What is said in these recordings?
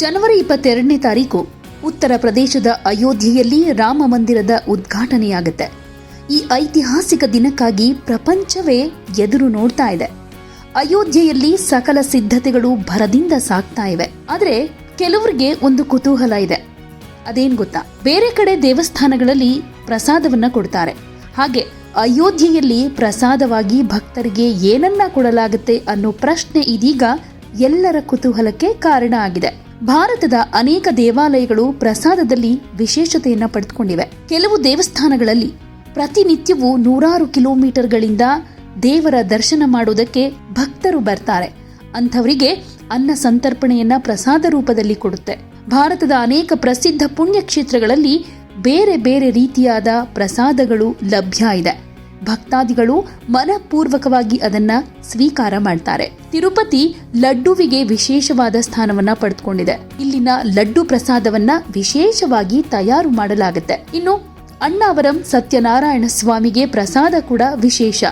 ಜನವರಿ ಇಪ್ಪತ್ತೆರಡನೇ ತಾರೀಕು ಉತ್ತರ ಪ್ರದೇಶದ ಅಯೋಧ್ಯೆಯಲ್ಲಿ ರಾಮ ಮಂದಿರದ ಉದ್ಘಾಟನೆಯಾಗುತ್ತೆ. ಈ ಐತಿಹಾಸಿಕ ದಿನಕ್ಕಾಗಿ ಪ್ರಪಂಚವೇ ಎದುರು ನೋಡ್ತಾ ಇದೆ. ಅಯೋಧ್ಯೆಯಲ್ಲಿ ಸಕಲ ಸಿದ್ಧತೆಗಳು ಭರದಿಂದ ಸಾಗ್ತಾ ಇವೆ. ಆದರೆ ಕೆಲವರಿಗೆ ಒಂದು ಕುತೂಹಲ ಇದೆ. ಅದೇನ್ ಗೊತ್ತಾ? ಬೇರೆ ಕಡೆ ದೇವಸ್ಥಾನಗಳಲ್ಲಿ ಪ್ರಸಾದವನ್ನ ಕೊಡ್ತಾರೆ. ಹಾಗೆ ಅಯೋಧ್ಯೆಯಲ್ಲಿ ಪ್ರಸಾದವಾಗಿ ಭಕ್ತರಿಗೆ ಏನನ್ನ ಕೊಡಲಾಗುತ್ತೆ ಅನ್ನೋ ಪ್ರಶ್ನೆ ಇದೀಗ ಎಲ್ಲರ ಕುತೂಹಲಕ್ಕೆ ಕಾರಣ ಆಗಿದೆ. ಭಾರತದ ಅನೇಕ ದೇವಾಲಯಗಳು ಪ್ರಸಾದದಲ್ಲಿ ವಿಶೇಷತೆಯನ್ನು ಪಡೆದುಕೊಂಡಿವೆ. ಕೆಲವು ದೇವಸ್ಥಾನಗಳಲ್ಲಿ ಪ್ರತಿನಿತ್ಯವೂ ನೂರಾರು ಕಿಲೋಮೀಟರ್ಗಳಿಂದ ದೇವರ ದರ್ಶನ ಮಾಡುವುದಕ್ಕೆ ಭಕ್ತರು ಬರ್ತಾರೆ. ಅಂಥವರಿಗೆ ಅನ್ನ ಸಂತರ್ಪಣೆಯನ್ನ ಪ್ರಸಾದ ರೂಪದಲ್ಲಿ ಕೊಡುತ್ತೆ. ಭಾರತದ ಅನೇಕ ಪ್ರಸಿದ್ಧ ಪುಣ್ಯಕ್ಷೇತ್ರಗಳಲ್ಲಿ ಬೇರೆ ಬೇರೆ ರೀತಿಯಾದ ಪ್ರಸಾದಗಳು ಲಭ್ಯ ಇದೆ. ಭಕ್ತಾದಿಗಳು ಮನಪೂರ್ವಕವಾಗಿ ಅದನ್ನ ಸ್ವೀಕಾರ ಮಾಡ್ತಾರೆ. ತಿರುಪತಿ ಲಡ್ಡುವಿಗೆ ವಿಶೇಷವಾದ ಸ್ಥಾನವನ್ನ ಪಡೆದುಕೊಂಡಿದೆ. ಇಲ್ಲಿನ ಲಡ್ಡು ಪ್ರಸಾದವನ್ನ ವಿಶೇಷವಾಗಿ ತಯಾರು ಮಾಡಲಾಗುತ್ತೆ. ಇನ್ನು ಅಣ್ಣಾವರಂ ಸತ್ಯನಾರಾಯಣ ಸ್ವಾಮಿಗೆ ಪ್ರಸಾದ ಕೂಡ ವಿಶೇಷ.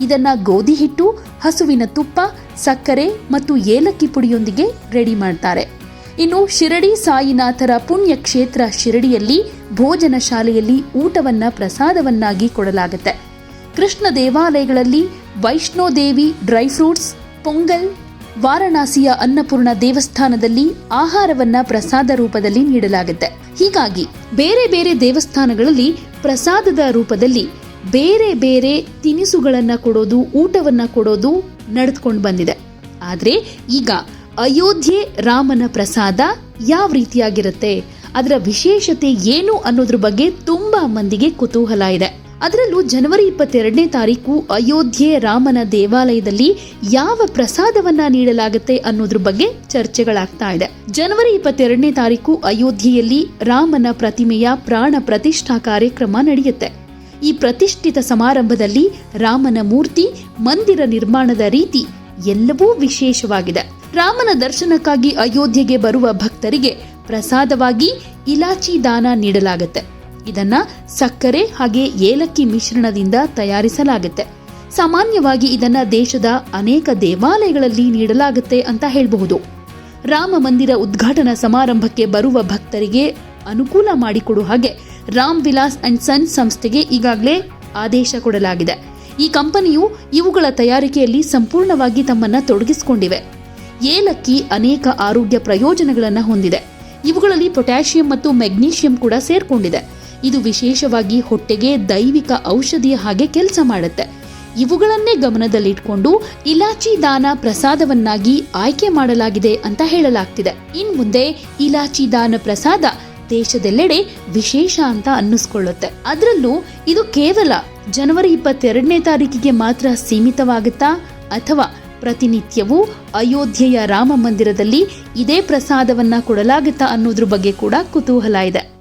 ಇದನ್ನ ಗೋಧಿ ಹಿಟ್ಟು, ಹಸುವಿನ ತುಪ್ಪ, ಸಕ್ಕರೆ ಮತ್ತು ಏಲಕ್ಕಿ ಪುಡಿಯೊಂದಿಗೆ ರೆಡಿ ಮಾಡ್ತಾರೆ. ಇನ್ನು ಶಿರಡಿ ಸಾಯಿನಾಥರ ಪುಣ್ಯ ಕ್ಷೇತ್ರ ಶಿರಡಿಯಲ್ಲಿ ಭೋಜನ ಶಾಲೆಯಲ್ಲಿ ಊಟವನ್ನ ಪ್ರಸಾದವನ್ನಾಗಿ ಕೊಡಲಾಗುತ್ತೆ. ಕೃಷ್ಣ ದೇವಾಲಯಗಳಲ್ಲಿ ವೈಷ್ಣೋದೇವಿ ಡ್ರೈ ಫ್ರೂಟ್ಸ್, ಪೊಂಗಲ್, ವಾರಣಾಸಿಯ ಅನ್ನಪೂರ್ಣ ದೇವಸ್ಥಾನದಲ್ಲಿ ಆಹಾರವನ್ನ ಪ್ರಸಾದ ರೂಪದಲ್ಲಿ ನೀಡಲಾಗುತ್ತೆ. ಹೀಗಾಗಿ ಬೇರೆ ಬೇರೆ ದೇವಸ್ಥಾನಗಳಲ್ಲಿ ಪ್ರಸಾದದ ರೂಪದಲ್ಲಿ ಬೇರೆ ಬೇರೆ ತಿನಿಸುಗಳನ್ನ ಕೊಡೋದು, ಊಟವನ್ನ ಕೊಡೋದು ನಡೆದುಕೊಂಡು ಬಂದಿದೆ. ಆದರೆ ಈಗ ಅಯೋಧ್ಯೆ ರಾಮನ ಪ್ರಸಾದ ಯಾವ ರೀತಿಯಾಗಿರುತ್ತೆ, ಅದರ ವಿಶೇಷತೆ ಏನು ಅನ್ನೋದ್ರ ಬಗ್ಗೆ ತುಂಬಾ ಮಂದಿಗೆ ಕುತೂಹಲ ಇದೆ. ಅದರಲ್ಲೂ ಜನವರಿ ಇಪ್ಪತ್ತೆರಡನೇ ತಾರೀಕು ಅಯೋಧ್ಯೆ ರಾಮನ ದೇವಾಲಯದಲ್ಲಿ ಯಾವ ಪ್ರಸಾದವನ್ನ ನೀಡಲಾಗುತ್ತೆ ಅನ್ನೋದ್ರ ಬಗ್ಗೆ ಚರ್ಚೆಗಳಾಗ್ತಾ ಇದೆ. ಜನವರಿ ಇಪ್ಪತ್ತೆರಡನೇ ತಾರೀಕು ಅಯೋಧ್ಯೆಯಲ್ಲಿ ರಾಮನ ಪ್ರತಿಮೆಯ ಪ್ರಾಣ ಪ್ರತಿಷ್ಠಾ ಕಾರ್ಯಕ್ರಮ ನಡೆಯುತ್ತೆ. ಈ ಪ್ರತಿಷ್ಠಿತ ಸಮಾರಂಭದಲ್ಲಿ ರಾಮನ ಮೂರ್ತಿ, ಮಂದಿರ ನಿರ್ಮಾಣದ ರೀತಿ ಎಲ್ಲವೂ ವಿಶೇಷವಾಗಿದೆ. ರಾಮನ ದರ್ಶನಕ್ಕಾಗಿ ಅಯೋಧ್ಯೆಗೆ ಬರುವ ಭಕ್ತರಿಗೆ ಪ್ರಸಾದವಾಗಿ ಇಲಾಚಿ ದಾನ ನೀಡಲಾಗುತ್ತೆ. ಇದನ್ನ ಸಕ್ಕರೆ ಹಾಗೆ ಏಲಕ್ಕಿ ಮಿಶ್ರಣದಿಂದ ತಯಾರಿಸಲಾಗುತ್ತೆ. ಸಾಮಾನ್ಯವಾಗಿ ಇದನ್ನ ದೇಶದ ಅನೇಕ ದೇವಾಲಯಗಳಲ್ಲಿ ನೀಡಲಾಗುತ್ತೆ ಅಂತ ಹೇಳಬಹುದು. ರಾಮ ಮಂದಿರ ಉದ್ಘಾಟನಾ ಸಮಾರಂಭಕ್ಕೆ ಬರುವ ಭಕ್ತರಿಗೆ ಅನುಕೂಲ ಮಾಡಿಕೊಡುವ ಹಾಗೆ ರಾಮ್ ವಿಲಾಸ್ ಅಂಡ್ ಸನ್ ಸಂಸ್ಥೆಗೆ ಈಗಾಗಲೇ ಆದೇಶ ಕೊಡಲಾಗಿದೆ. ಈ ಕಂಪನಿಯು ಇವುಗಳ ತಯಾರಿಕೆಯಲ್ಲಿ ಸಂಪೂರ್ಣವಾಗಿ ತಮ್ಮನ್ನ ತೊಡಗಿಸಿಕೊಂಡಿವೆ. ಏಲಕ್ಕಿ ಅನೇಕ ಆರೋಗ್ಯ ಪ್ರಯೋಜನಗಳನ್ನು ಹೊಂದಿದೆ. ಇವುಗಳಲ್ಲಿ ಪೊಟ್ಯಾಷಿಯಂ ಮತ್ತು ಮೆಗ್ನೀಷಿಯಂ ಕೂಡ ಸೇರ್ಕೊಂಡಿದೆ. ಇದು ವಿಶೇಷವಾಗಿ ಹೊಟ್ಟೆಗೆ ದೈವಿಕ ಔಷಧಿಯ ಹಾಗೆ ಕೆಲಸ ಮಾಡುತ್ತೆ. ಇವುಗಳನ್ನೇ ಗಮನದಲ್ಲಿಟ್ಕೊಂಡು ಇಲಾಚಿ ದಾನ ಪ್ರಸಾದವನ್ನಾಗಿ ಆಯ್ಕೆ ಮಾಡಲಾಗಿದೆ ಅಂತ ಹೇಳಲಾಗ್ತಿದೆ. ಇನ್ ಮುಂದೆ ಇಲಾಚಿ ದಾನ ಪ್ರಸಾದ ದೇಶದೆಲ್ಲೆಡೆ ವಿಶೇಷ ಅಂತ ಅನ್ನಿಸ್ಕೊಳ್ಳುತ್ತೆ. ಅದರಲ್ಲೂ ಇದು ಕೇವಲ ಜನವರಿ ಇಪ್ಪತ್ತೆರಡನೇ ತಾರೀಕಿಗೆ ಮಾತ್ರ ಸೀಮಿತವಾಗುತ್ತಾ, ಅಥವಾ ಪ್ರತಿನಿತ್ಯವೂ ಅಯೋಧ್ಯೆಯ ರಾಮ ಮಂದಿರದಲ್ಲಿ ಇದೇ ಪ್ರಸಾದವನ್ನ ಕೊಡಲಾಗುತ್ತಾ ಅನ್ನೋದ್ರ ಬಗ್ಗೆ ಕೂಡ ಕುತೂಹಲ ಇದೆ.